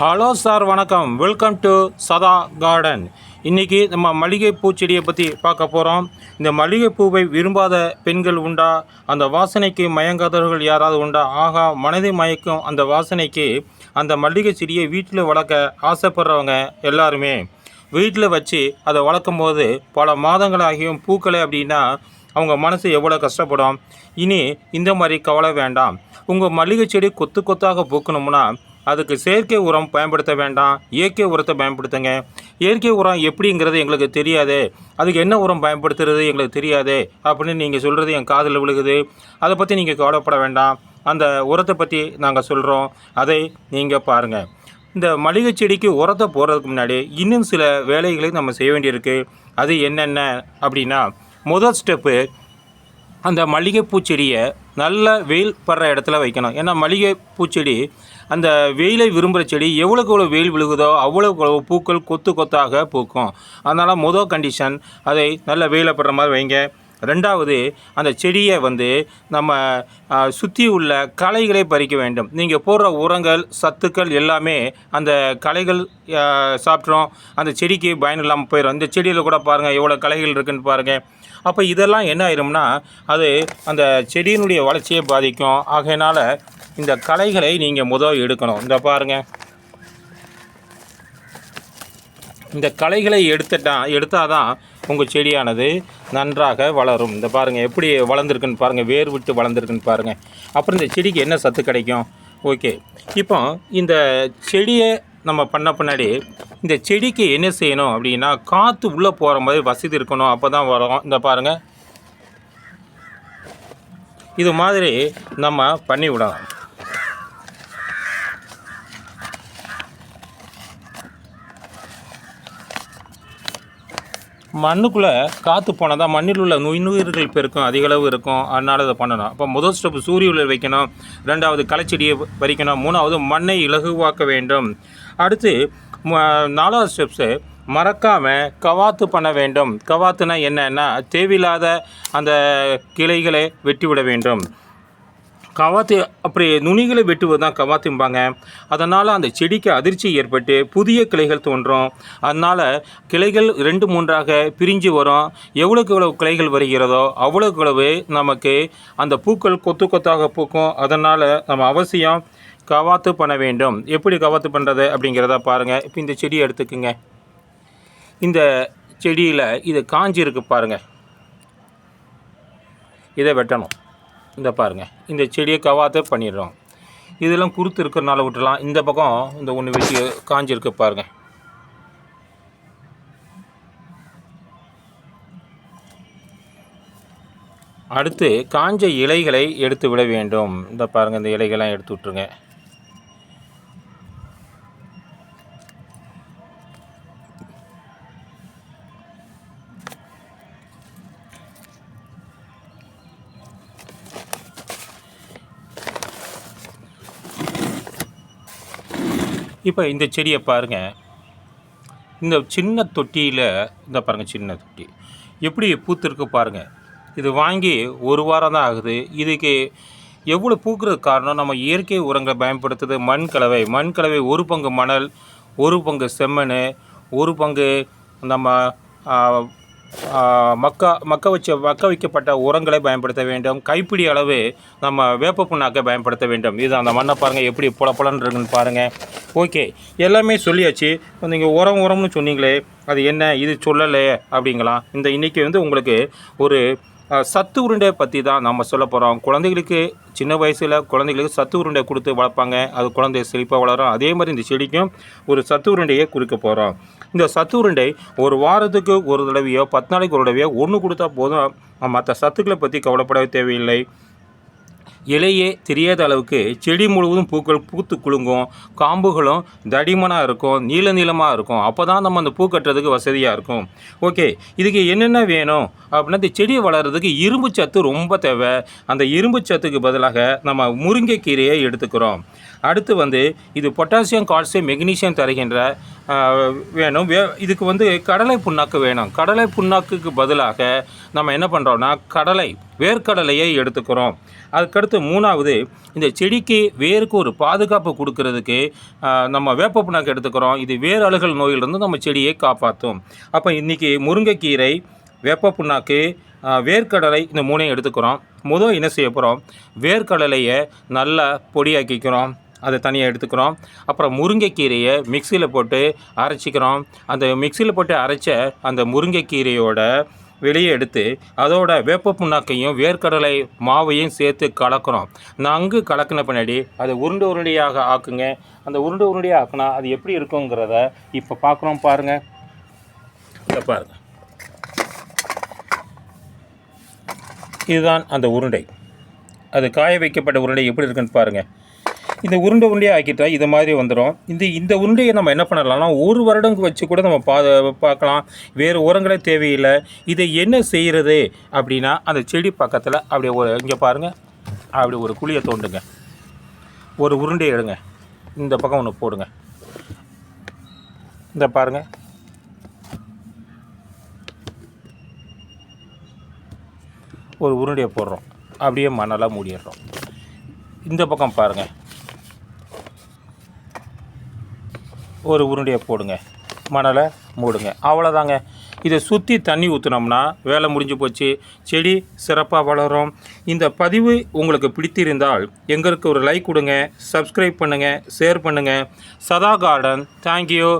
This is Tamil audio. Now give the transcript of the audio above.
ஹலோ சார் வணக்கம். வெல்கம் டு சதா கார்டன் இன்றைக்கி நம்ம மல்லிகை பூச்செடியை பற்றி பார்க்க போகிறோம் இந்த மளிகைப்பூவை பூவை விரும்பாத பெண்கள் உண்டா? அந்த வாசனைக்கு மயங்காதவர்கள் யாராவது உண்டா? ஆகா மனதை மயக்கும் அந்த வாசனைக்கு அந்த மல்லிகை செடியை வீட்டில் வளர்க்க ஆசைப்படுறவங்க எல்லாருமே. வீட்டில் வச்சு அதை வளர்க்கும் போது பல மாதங்களாகியும் பூக்களை அப்படின்னா அவங்க மனசு எவ்வளோ கஷ்டப்படும். இனி இந்த மாதிரி கவலை வேண்டாம். உங்கள் மல்லிகை செடி கொத்து கொத்தாக பூக்கணும்னா அதுக்கு செயற்கை உரம் பயன்படுத்த வேண்டாம். இயற்கை உரத்தை பயன்படுத்துங்க. இயற்கை உரம் எப்படிங்கிறது எங்களுக்கு தெரியாது. அதுக்கு என்ன உரம் பயன்படுத்துறது எங்களுக்கு தெரியாது. அப்படின்னு நீங்கள் சொல்கிறது என் காதில் விழுகுது. அதை பற்றி நீங்கள் கவலைப்பட வேண்டாம். அந்த உரத்தை பற்றி நாங்கள் சொல்கிறோம் அதை நீங்கள் பாருங்கள் இந்த மளிகை செடிக்கு உரத்தை போடுறதுக்கு முன்னாடி இன்னும் சில வேலைகளை நம்ம செய்ய வேண்டியிருக்கு. அது என்னென்ன அப்படின்னா முதல் ஸ்டெப்பு அந்த மல்லிகை பூச்செடியை நல்ல வெயில் படுற இடத்துல வைக்கணும். ஏன்னா மளிகை பூச்செடி அந்த வெயிலை விரும்புகிற செடி எவ்வளோக்கு எவ்வளோ வெயில் விழுகுதோ அவ்வளோக்கு எவ்வளோ பூக்கள் கொத்து கொத்தாக பூக்கும். அதனால் முதல் கண்டிஷன் அதை நல்ல வெயில படுற மாதிரி வைங்க. ரெண்டாவது அந்த செடியை வந்து நம்ம சுற்றி உள்ள களைகளை பறிக்க வேண்டும். நீங்கள் போடுற உரங்கள் சத்துக்கள் எல்லாமே அந்த களைகள் சாப்பிட்றோம் அந்த செடிக்கு பயன் இல்லாமல் போயிடும் இந்த செடியில் கூட பாருங்கள் எவ்வளோ களைகள் இருக்குன்னு பாருங்கள் அப்போ இதெல்லாம் என்ன ஆயிரும்னா அது அந்த செடியினுடைய வளர்ச்சியை பாதிக்கும். ஆகையினால் இந்த களைகளை நீங்கள் முதல் எடுக்கணும். இந்த பாருங்கள் இந்த களைகளை எடுத்துட்டா எடுத்தால் தான் உங்கள் செடியானது நன்றாக வளரும். இந்த பாருங்கள் எப்படி வளர்ந்துருக்குன்னு பாருங்கள் வேர் விட்டு வளர்ந்துருக்குன்னு பாருங்கள் அப்புறம் இந்த செடிக்கு என்ன சத்து கிடைக்கும்? ஓகே. இப்போ இந்த செடியை நம்ம பண்ண பின்னாடி இந்த செடிக்கு என்ன செய்யணும் அப்படின்னா காற்று உள்ளே போகிற மாதிரி வசதி இருக்கணும். அப்போ தான் வரும். இந்த பாருங்கள் இது மாதிரி நம்ம பண்ணி விடலாம். மண்ணுக்குள்ளே காற்று போனால் தான் மண்ணில் உள்ள நுண்ணுயிர்கள் பெருக்கும் அதிகளவு இருக்கும். அதனால் அதை பண்ணணும். அப்போ முதல் ஸ்டெப் சூரிய உள்ள வைக்கணும். ரெண்டாவது களைச்செடியை பறிக்கணும் மூணாவது மண்ணை இலகுவாக்க வேண்டும். அடுத்து நாலாவது ஸ்டெப்ஸு மறக்காமல் கவாத்து பண்ண வேண்டும். கவாத்துனா என்னன்னா தேவையில்லாத அந்த கிளைகளை வெட்டிவிட வேண்டும். கவாத்து அப்படி நுனிகளை வெட்டுவது தான் கவாத்தும்பாங்க. அதனால் அந்த செடிக்கு அதிர்ச்சி ஏற்பட்டு புதிய கிளைகள் தோன்றும். அதனால் கிளைகள் ரெண்டு மூன்றாக பிரிஞ்சு வரும். எவ்வளோக்கு எவ்வளவு கிளைகள் வருகிறதோ அவ்வளோக்கு எவ்வளவு நமக்கு அந்த பூக்கள் கொத்து கொத்தாக பூக்கும். அதனால் நம்ம அவசியம் கவாத்து பண்ண வேண்டும். எப்படி கவாத்து பண்ணுறது அப்படிங்கிறத பாருங்கள் இப்போ இந்த செடியை எடுத்துக்குங்க. இந்த செடியில் இது காஞ்சி இருக்கு பாருங்கள் இதை வெட்டணும். இந்த பாருங்கள் இந்த செடியை கவாத்தே பண்ணிடுறோம். இதெல்லாம் குறுத்து இருக்கிறனால விட்டுலாம் இந்த பக்கம் இந்த ஒன்று வெட்டி காஞ்சிருக்கு பாருங்கள் அடுத்து காஞ்ச இலைகளை எடுத்து விட வேண்டும். இந்த பாருங்கள் இந்த இலைகள்லாம் எடுத்து விட்ருங்க இப்போ இந்த செடியை பாருங்கள் இந்த சின்ன தொட்டியில் இந்த பாருங்கள் சின்ன தொட்டி. எப்படி பூத்திருக்கு பாருங்கள் இது வாங்கி ஒரு வாரம் தான் ஆகுது. இதுக்கு எவ்வளோ பூக்கிறதுக்கு காரணம்? நம்ம இயற்கை உரங்களை பயன்படுத்துது மண் கலவை. மண் கலவை ஒரு பங்கு மணல் ஒரு பங்கு செம்மண் ஒரு பங்கு நம்ம மக்கா மக்க வச்ச மக்க வைக்கப்பட்ட உரங்களை பயன்படுத்த வேண்டும். கைப்பிடி அளவு நம்ம வேப்ப புண்ணாக்கை பயன்படுத்த வேண்டும். இது அந்த மண்ணை பாருங்கள் எப்படி புல புலன்னு இருக்குன்னு பாருங்கள் ஓகே எல்லாமே சொல்லியாச்சு. நீங்கள் உரம் உரம்னு சொன்னீங்களே அது என்ன இது சொல்லலை அப்படிங்களாம் இந்த இன்றைக்கி வந்து உங்களுக்கு ஒரு சத்து உருண்டை பற்றி தான் நம்ம சொல்ல போகிறோம் குழந்தைகளுக்கு சின்ன வயசில் குழந்தைகளுக்கு சத்து உருண்டை கொடுத்து வளர்ப்பாங்க. அது குழந்தை செழிப்பாக வளரும். அதே மாதிரி இந்த செடிக்கும் ஒரு சத்து உருண்டையை கொடுக்க போகிறோம் இந்த சத்து உருண்டை ஒரு வாரத்துக்கு ஒரு தடவையோ பத்து நாளைக்கு ஒரு தடவையோ ஒன்று கொடுத்தா போதும். மற்ற சத்துக்களை பற்றி கவலைப்படவே தேவையில்லை. இலையே தெரியாத அளவுக்கு செடி முழுவதும் பூக்கள் பூத்து குலுங்கும். காம்புகளும் தடிமனாக இருக்கும் நீள நீளமாக இருக்கும். அப்போ தான் நம்ம அந்த பூ கட்டுறதுக்கு வசதியாக இருக்கும். ஓகே இதுக்கு என்னென்ன வேணும்? அப்படின்னா இந்த செடி வளர்கிறதுக்கு இரும்பு சத்து ரொம்ப தேவை. அந்த இரும்பு சத்துக்கு பதிலாக நம்ம முருங்கைக்கீரையை எடுத்துக்கிறோம். அடுத்து வந்து இது பொட்டாசியம் கால்சியம் மெக்னீசியம் தருகின்ற வேணும். வே இதுக்கு வந்து கடலை புண்ணாக்கு வேணும். கடலை புண்ணாக்குக்கு பதிலாக நம்ம என்ன பண்ணுறோன்னா கடலை வேர்க்கடலையை எடுத்துக்கிறோம். அதுக்கடுத்து அடுத்து மூணாவது இந்த செடிக்கு வேருக்கு ஒரு பாதுகாப்பு கொடுக்கறதுக்கு நம்ம வேப்ப புண்ணாக்கு எடுத்துக்கிறோம். இது வேறு அழுகல் நோயிலிருந்து நம்ம செடியை காப்பாற்றும். அப்போ இன்றைக்கி முருங்கைக்கீரை வேப்ப புண்ணாக்கு வேர்க்கடலை இந்த மூணையும் எடுத்துக்கிறோம். முதல் என்ன செய்ய போகிறோம் வேர்க்கடலையை நல்லா பொடியாக்கிக்கிறோம். அதை தனியாக எடுத்துக்கிறோம். அப்புறம் முருங்கைக்கீரையை மிக்சியில் போட்டு அரைச்சிக்கிறோம். அந்த மிக்சியில் போட்டு அரைச்ச அந்த முருங்கைக்கீரையோட வெளியே எடுத்து அதோட வேப்ப புண்ணாக்கையும் வேர்க்கடலை மாவையும் சேர்த்து கலக்கிறோம் நன்கு கலக்கின பின்னாடி அதை உருண்டு உருண்டையாக ஆக்குங்க. அந்த உருண்டு உருண்டையாக ஆக்குனா அது எப்படி இருக்குங்கிறத இப்போ பார்க்குறோம் பாருங்கள் இதை பாருங்கள் இதுதான் அந்த உருண்டை. அது காய வைக்கப்பட்ட உருண்டை எப்படி இருக்குன்னு பாருங்கள் இந்த உருண்டை உருண்டையாக ஆக்கிட்டா இது மாதிரி வந்துடும் இந்த இந்த உருண்டையை நம்ம என்ன பண்ணலாம்னா ஒரு வருடம் வச்சு கூட நம்ம பா பார்க்கலாம். வேறு உரங்களே தேவையில்லை. இதை என்ன செய்கிறது அப்படின்னா அந்த செடி பக்கத்தில் அப்படியே ஒரு இங்கே பாருங்கள் அப்படி ஒரு குழியை தோண்டுங்க. ஒரு உருண்டையை எடுங்க. இந்த பக்கம் ஒன்று போடுங்க. இந்த பாருங்கள் ஒரு உருண்டையை போடுறோம். அப்படியே மணலாக மூடிடுறோம். இந்த பக்கம் பாருங்கள் ஒரு உருண்டையை போடுங்க. மணலை மூடுங்க. அவ்வளோதாங்க. இதை சுற்றி தண்ணி ஊற்றுனோம்னா வேலை முடிஞ்சு போச்சு. செடி சிறப்பாக வளரும். இந்த பதிவு உங்களுக்கு பிடித்திருந்தால் எங்களுக்கு ஒரு லைக் கொடுங்க சப்ஸ்கிரைப் பண்ணுங்கள் ஷேர் பண்ணுங்கள் சதா கார்டன் தேங்க்யூ